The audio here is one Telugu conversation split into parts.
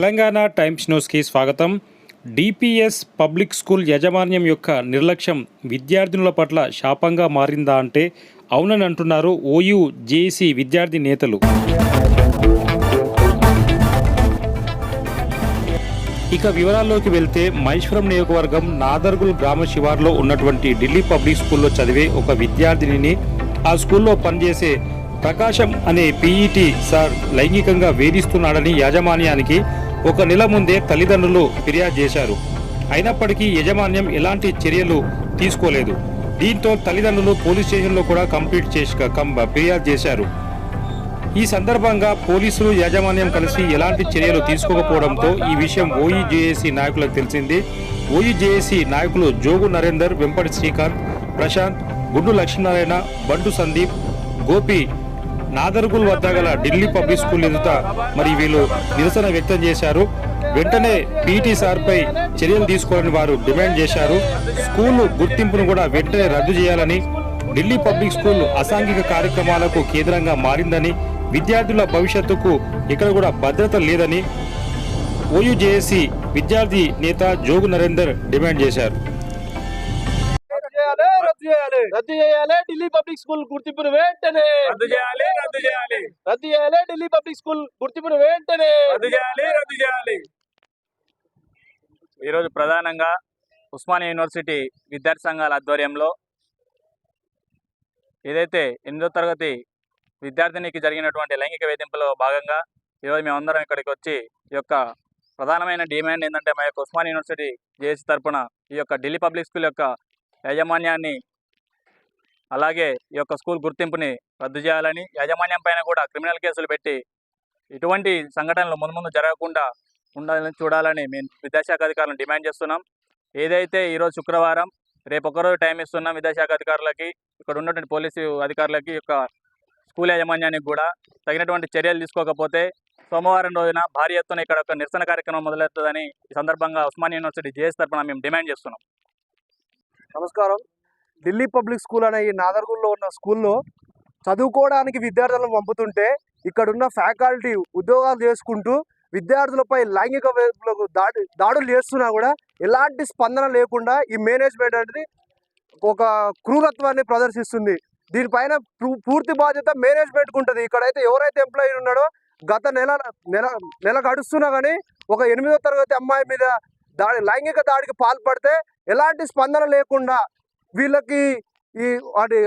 తెలంగాణ టైమ్స్ న్యూస్కి స్వాగతం. డిపిఎస్ పబ్లిక్ స్కూల్ యాజమాన్యం యొక్క నిర్లక్ష్యం విద్యార్థినుల పట్ల శాపంగా మారిందా అంటే అవునని అంటున్నారు ఓయూ జేసీ విద్యార్థి నేతలు. ఇక వివరాల్లోకి వెళ్తే మహేశ్వరం నియోజకవర్గం నాదర్గుల్ గ్రామ శివార్లో ఉన్నటువంటి ఢిల్లీ పబ్లిక్ స్కూల్లో చదివే ఒక విద్యార్థినిని ఆ స్కూల్లో పనిచేసే ప్రకాశం అనే పీఈటీ సార్ లైంగికంగా వేధిస్తున్నాడని యాజమాన్యానికి ఒక నెల ముందే తల్లిదండ్రులు ఫిర్యాదు చేశారు. అయినప్పటికీ యాజమాన్యం ఎలాంటి చర్యలు తీసుకోలేదు. దీంతో తల్లిదండ్రులు పోలీస్ స్టేషన్లో కూడా కంప్లీట్ చేసి ఫిర్యాదు చేశారు. ఈ సందర్భంగా పోలీసులు యాజమాన్యం కలిసి ఎలాంటి చర్యలు తీసుకోకపోవడంతో ఈ విషయం ఓఈజేఏసీ నాయకులకు తెలిసింది. ఓఈజేఏసీ నాయకులు జోగు నరేందర్ వెంపటి శ్రీకాంత్ ప్రశాంత్ గుండు లక్ష్మీనారాయణ బంటు సందీప్ గోపి నాదర్గుల్ వద్ద గల ఢిల్లీ పబ్లిక్ స్కూల్ ఎదుట మరి వీళ్ళు నిరసన వ్యక్తం చేశారు. వెంటనే పీటీ సార్పై చర్యలు తీసుకోవాలని వారు డిమాండ్ చేశారు. స్కూల్ గుర్తింపును కూడా వెంటనే రద్దు చేయాలని ఢిల్లీ పబ్లిక్ స్కూల్ అసాంఘిక కార్యక్రమాలకు కేంద్రంగా మారిందని విద్యార్థుల భవిష్యత్తుకు ఇక్కడ కూడా భద్రత లేదని ఓయూజేఏసీ విద్యార్థి నేత జోగు నరేందర్ డిమాండ్ చేశారు. రద్దు చేయాలి. ఢిల్లీ పబ్లిక్ స్కూల్ గుర్తింపును వెంటనే. రద్దు చేయాలి రద్దు చేయాలి. రద్దు చేయాలి. ఢిల్లీ పబ్లిక్ స్కూల్ గుర్తింపును వెంటనే. రద్దు చేయాలి రద్దు చేయాలి. ఈరోజు ప్రధానంగా ఉస్మానియా యూనివర్సిటీ విద్యార్థి సంఘాల ఆధ్వర్యంలో ఏదైతే ఎనిమిదో తరగతి విద్యార్థినికి జరిగినటువంటి లైంగిక వేధింపులో భాగంగా ఈరోజు మేమందరం ఇక్కడికి వచ్చి ఈ యొక్క ప్రధానమైన డిమాండ్ ఏంటంటే మా యొక్క ఉస్మానియా యూనివర్సిటీ జేఏసీ తరపున ఈ యొక్క ఢిల్లీ పబ్లిక్ స్కూల్ యొక్క యాజమాన్యాన్ని అలాగే ఈ యొక్క స్కూల్ గుర్తింపుని రద్దు చేయాలని యాజమాన్యం పైన కూడా క్రిమినల్ కేసులు పెట్టి ఇటువంటి సంఘటనలు ముందు ముందు జరగకుండా ఉండాలని చూడాలని మేము విద్యాశాఖ అధికారులను డిమాండ్ చేస్తున్నాం. ఏదైతే ఈరోజు శుక్రవారం రేపు ఒకరోజు టైం ఇస్తున్నాం విద్యాశాఖ అధికారులకి ఇక్కడ ఉన్నటువంటి పోలీసు అధికారులకి యొక్క స్కూల్ యాజమాన్యానికి కూడా తగినటువంటి చర్యలు తీసుకోకపోతే సోమవారం రోజున భారీ ఎత్తున ఇక్కడ ఒక నిరసన కార్యక్రమం మొదలవుతుందని ఈ సందర్భంగా ఉస్మానియా యూనివర్సిటీ జేఎస్ తరఫున మేము డిమాండ్ చేస్తున్నాం. నమస్కారం. ఢిల్లీ పబ్లిక్ స్కూల్ అనే ఈ నాదర్గుల్లో ఉన్న స్కూల్లో చదువుకోవడానికి విద్యార్థులను పంపుతుంటే ఇక్కడున్న ఫ్యాకల్టీ ఉద్యోగాలు చేసుకుంటూ విద్యార్థులపై లైంగిక వేపులకు దాడి దాడులు చేస్తున్నా కూడా ఎలాంటి స్పందన లేకుండా ఈ మేనేజ్మెంట్ అనేది ఒక క్రూరత్వాన్ని ప్రదర్శిస్తుంది. దీనిపైన పూ- పూర్తి బాధ్యత మేనేజ్మెంట్కి ఉంటుంది. ఇక్కడైతే ఎవరైతే ఎంప్లాయీ ఉన్నాడో గత నెల నెల నెల గడుస్తున్నా కానీ ఒక ఎనిమిదో తరగతి అమ్మాయి మీద దాడి లైంగిక దాడికి పాల్పడితే ఎలాంటి స్పందన లేకుండా వీళ్ళకి ఈ వాటి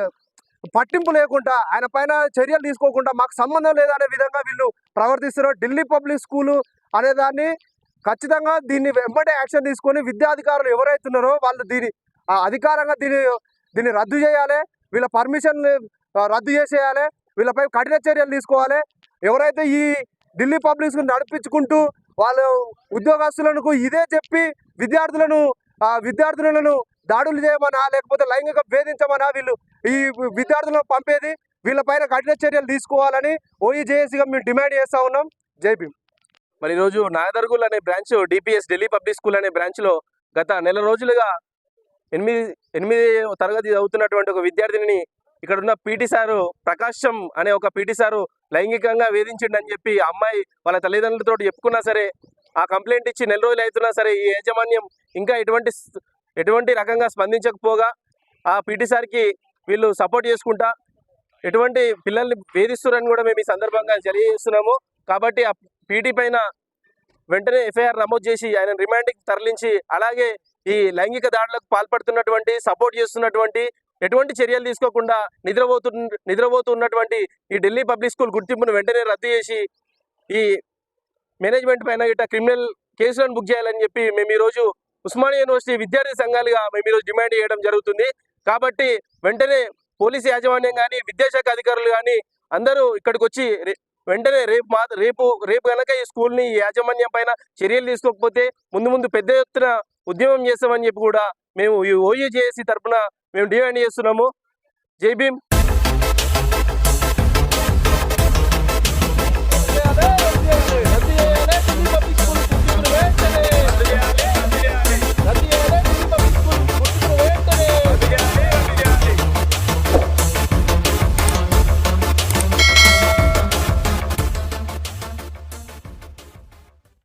పట్టింపు లేకుండా ఆయన పైన చర్యలు తీసుకోకుండా మాకు సంబంధం లేదనే విధంగా వీళ్ళు ప్రవర్తిస్తున్నారు. ఢిల్లీ పబ్లిక్ స్కూలు అనే దాన్ని ఖచ్చితంగా దీన్ని వెంబడే యాక్షన్ తీసుకొని విద్యాధికారులు ఎవరైతున్నారో వాళ్ళు దీని ఆ అధికారంగా దీన్ని దీన్ని రద్దు చేయాలి. వీళ్ళ పర్మిషన్ రద్దు చేసేయాలి. వీళ్ళపై కఠిన చర్యలు తీసుకోవాలి. ఎవరైతే ఈ ఢిల్లీ పబ్లిక్ స్కూల్ నడిపించుకుంటూ వాళ్ళ ఉద్యోగస్తులకు ఇదే చెప్పి విద్యార్థులను విద్యార్థులను దాడులు చేయమనా లేకపోతే లైంగిక భేదించమనా వీళ్ళు? ఈ విద్యార్థులను పంపేది వీళ్ళపైన కఠిన చర్యలు తీసుకోవాలని ఓఈజేఎస్గా మేము డిమాండ్ చేస్తా ఉన్నాం. జైపీ మరి ఈరోజు నాయదర్గుల్ అనే branch DPS Delhi public school అనే బ్రాంచ్లో గత నెల రోజులుగా ఎనిమిది ఎనిమిది తరగతి చదువుతున్నటువంటి ఒక విద్యార్థిని ఇక్కడ ఉన్న పీటీ సారు ప్రకాశం అనే ఒక పీటీ సారు లైంగికంగా వేధించిండని చెప్పి ఆ అమ్మాయి వాళ్ళ తల్లిదండ్రులతో చెప్పుకున్నా సరే ఆ కంప్లైంట్ ఇచ్చి నెల రోజులు అవుతున్నా సరే ఈ యాజమాన్యం ఇంకా ఎటువంటి ఎటువంటి రకంగా స్పందించకపోగా ఆ పీటీ సార్కి వీళ్ళు సపోర్ట్ చేసుకుంటా ఎటువంటి పిల్లల్ని వేధిస్తున్నారని కూడా మేము ఈ సందర్భంగా తెలియజేస్తున్నాము. కాబట్టి ఆ పీటీ పైన వెంటనే ఎఫ్ఐఆర్ నమోదు చేసి ఆయన రిమాండ్కి తరలించి అలాగే ఈ లైంగిక దాడులకు పాల్పడుతున్నటువంటి సపోర్ట్ చేస్తున్నటువంటి ఎటువంటి చర్యలు తీసుకోకుండా నిద్రపోతు నిద్రపోతున్నటువంటి ఈ ఢిల్లీ పబ్లిక్ స్కూల్ గుర్తింపును వెంటనే రద్దు చేసి ఈ మేనేజ్మెంట్ పైన ఇట్లా క్రిమినల్ కేసులను బుక్ చేయాలని చెప్పి మేము ఈరోజు ఉస్మానియా యూనివర్సిటీ విద్యార్థి సంఘాలుగా మేము ఈరోజు డిమాండ్ చేయడం జరుగుతుంది. కాబట్టి వెంటనే పోలీసు యాజమాన్యం కానీ విద్యాశాఖ అధికారులు కానీ అందరూ ఇక్కడికి వచ్చి వెంటనే రేపు మా రేపు రేపు కనుక ఈ స్కూల్ని ఈ యాజమాన్యం పైన చర్యలు తీసుకోకపోతే ముందు ముందు పెద్ద ఎత్తున ఉద్యమం చేస్తామని చెప్పి కూడా మేము ఈ ఓయూజేఏసీ తరపున మేము డిమాండ్ చేస్తున్నాము. జై భీమ్.